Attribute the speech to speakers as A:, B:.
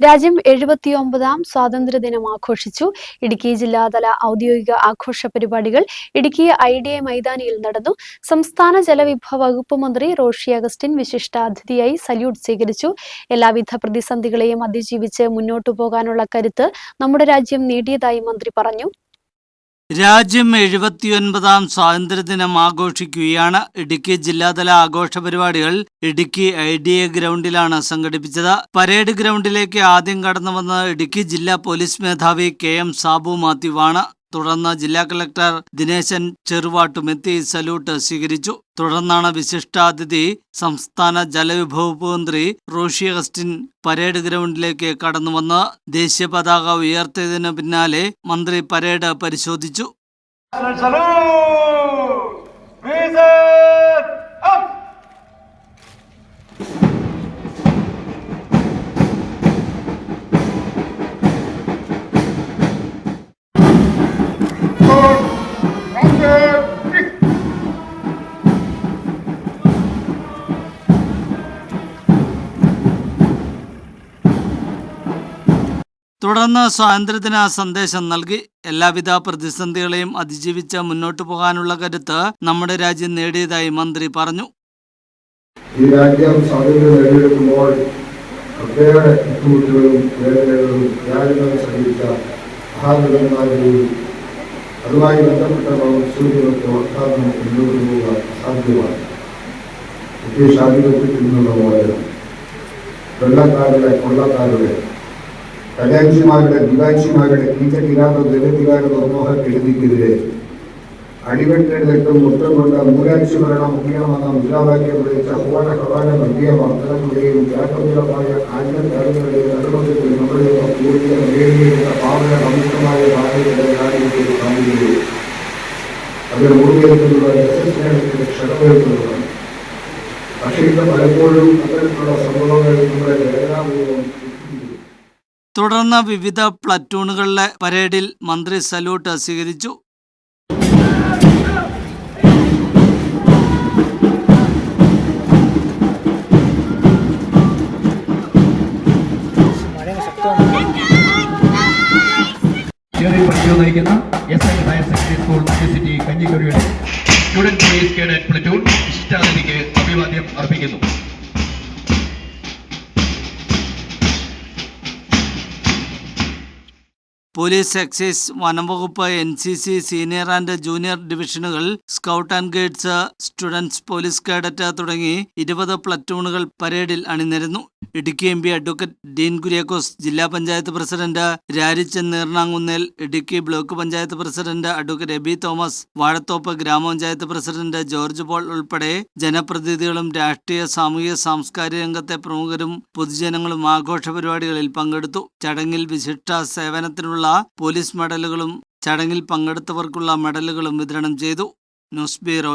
A: രാജ്യം എഴുപത്തിയൊമ്പതാം സ്വാതന്ത്ര്യദിനം ആഘോഷിച്ചു. ഇടുക്കി ജില്ലാതല ഔദ്യോഗിക ആഘോഷ പരിപാടികൾ ഇടുക്കി ഐ ഡി എ മൈതാനിയിൽ നടന്നു. സംസ്ഥാന ജലവിഭവ വകുപ്പ് മന്ത്രി റോഷി അഗസ്റ്റിൻ വിശിഷ്ടാതിഥിയായി സല്യൂട്ട് സ്വീകരിച്ചു. എല്ലാവിധ പ്രതിസന്ധികളെയും അതിജീവിച്ച് മുന്നോട്ടു പോകാനുള്ള കരുത്ത് നമ്മുടെ രാജ്യം നേടിയതായി മന്ത്രി പറഞ്ഞു.
B: രാജ്യം എഴുപത്തിയൊൻപതാം സ്വാതന്ത്ര്യദിനം ആഘോഷിക്കുകയാണ്. ഇടുക്കി ജില്ലാതല ആഘോഷ പരിപാടികൾ ഇടുക്കി ഐ ഡി എ ഗ്രൗണ്ടിലാണ് സംഘടിപ്പിച്ചത്. പരേഡ് ഗ്രൗണ്ടിലേക്ക് ആദ്യം കടന്നു വന്ന ഇടുക്കി ജില്ലാ പോലീസ് മേധാവി കെ എം സാബു മാത്യുവാണ്. തുടർന്ന് ജില്ലാ കളക്ടർ ദിനേശൻ ചെറുവാട്ടുമെത്തി സല്യൂട്ട് സ്വീകരിച്ചു. തുടർന്നാണ് വിശിഷ്ടാതിഥി സംസ്ഥാന ജലവിഭവ മന്ത്രി റോഷി അഗസ്റ്റിൻ പരേഡ് ഗ്രൗണ്ടിലേക്ക് കടന്നുവന്ന് ദേശീയ പതാക ഉയർത്തിയതിനു പിന്നാലെ മന്ത്രി പരേഡ് പരിശോധിച്ചു. തുടർന്ന് സ്വാതന്ത്ര്യത്തിന് സന്ദേശം നൽകി എല്ലാവിധ പ്രതിസന്ധികളെയും അതിജീവിച്ച് മുന്നോട്ടു പോകാനുള്ള കരുത്ത് നമ്മുടെ രാജ്യം നേടിയതായി മന്ത്രി പറഞ്ഞു.
C: ഈ രാജ്യം സ്വാതന്ത്ര്യം നേടിയെടുക്കുമ്പോൾ ബുദ്ധിമുട്ടുകളും വേദനകളും രാജ്യങ്ങൾ സഹിച്ച മഹാനഗരന്മാരുടെയും അതുമായി ബന്ധപ്പെട്ട സൂര്യങ്ങൾക്ക് ഓർക്കാതെ മുന്നോട്ട് പോകാൻ സാധ്യമാണ്. ബ്രിട്ടീഷ് ആധിപത്യത്തിൽ നിന്നുള്ള മോചനം വെള്ളക്കാരുടെ കൊള്ളക്കാരുടെ കലാംശിമാരുടെ ദിവാംശിമാരുടെ കീച്ചക്കിരാത ദുരധികാര നിർമോഹക്കെടുതിക്കെതിരെ അടിവെട്ടെടുത്തും മുത്തം കൊണ്ട മൂരാക്ഷി ഭരണം മുഖ്യമെന്ന മുദ്രാവാക്യം വിളിച്ച ഹോണ ഹവാന മധ്യ വർദ്ധനങ്ങളുടെയും ജാഗ്രതമായ ആജ്ഞാചാരങ്ങളുടെയും നടുവത്തിൽ നമ്മുടെ
B: തുടർന്ന് വിവിധ പ്ലറ്റൂണുകളിലെ പരേഡിൽ മന്ത്രി സല്യൂട്ട് സ്വീകരിച്ചു.
D: ചെറിയ പഠിച്ചു നയിക്കുന്ന S I higher secondary school city കഞ്ഞിക്കുഴിയുടെ student police cadet platoon അഭിവാദ്യം അർപ്പിക്കുന്നു.
B: പോലീസ് എക്സൈസ് വനംവകുപ്പ് N C C senior and junior ഡിവിഷനുകൾ scout and guides students police cadet തുടങ്ങി ഇരുപത് പ്ലറ്റൂണുകൾ പരേഡിൽ അണിനിരുന്നു. Idukki M P advocate Dean Kuriakose ജില്ലാ panchayat president Rarichan Neernakunnel Idukki block panchayat president advocate Aby Thomas Vazhathope ഗ്രാമപഞ്ചായത്ത് president George Paul ഉൾപ്പെടെ ജനപ്രതിനിധികളും രാഷ്ട്രീയ സാമൂഹിക സാംസ്കാരിക രംഗത്തെ പ്രമുഖരും പൊതുജനങ്ങളും ആഘോഷ പരിപാടികളിൽ പങ്കെടുത്തു. ചടങ്ങിൽ വിശിഷ്ട സേവനത്തിനുള്ള പോലീസ് മെഡലുകളും ചടങ്ങിൽ പങ്കെടുത്തവർക്കുള്ള മെഡലുകളും വിതരണം ചെയ്തു. News bureau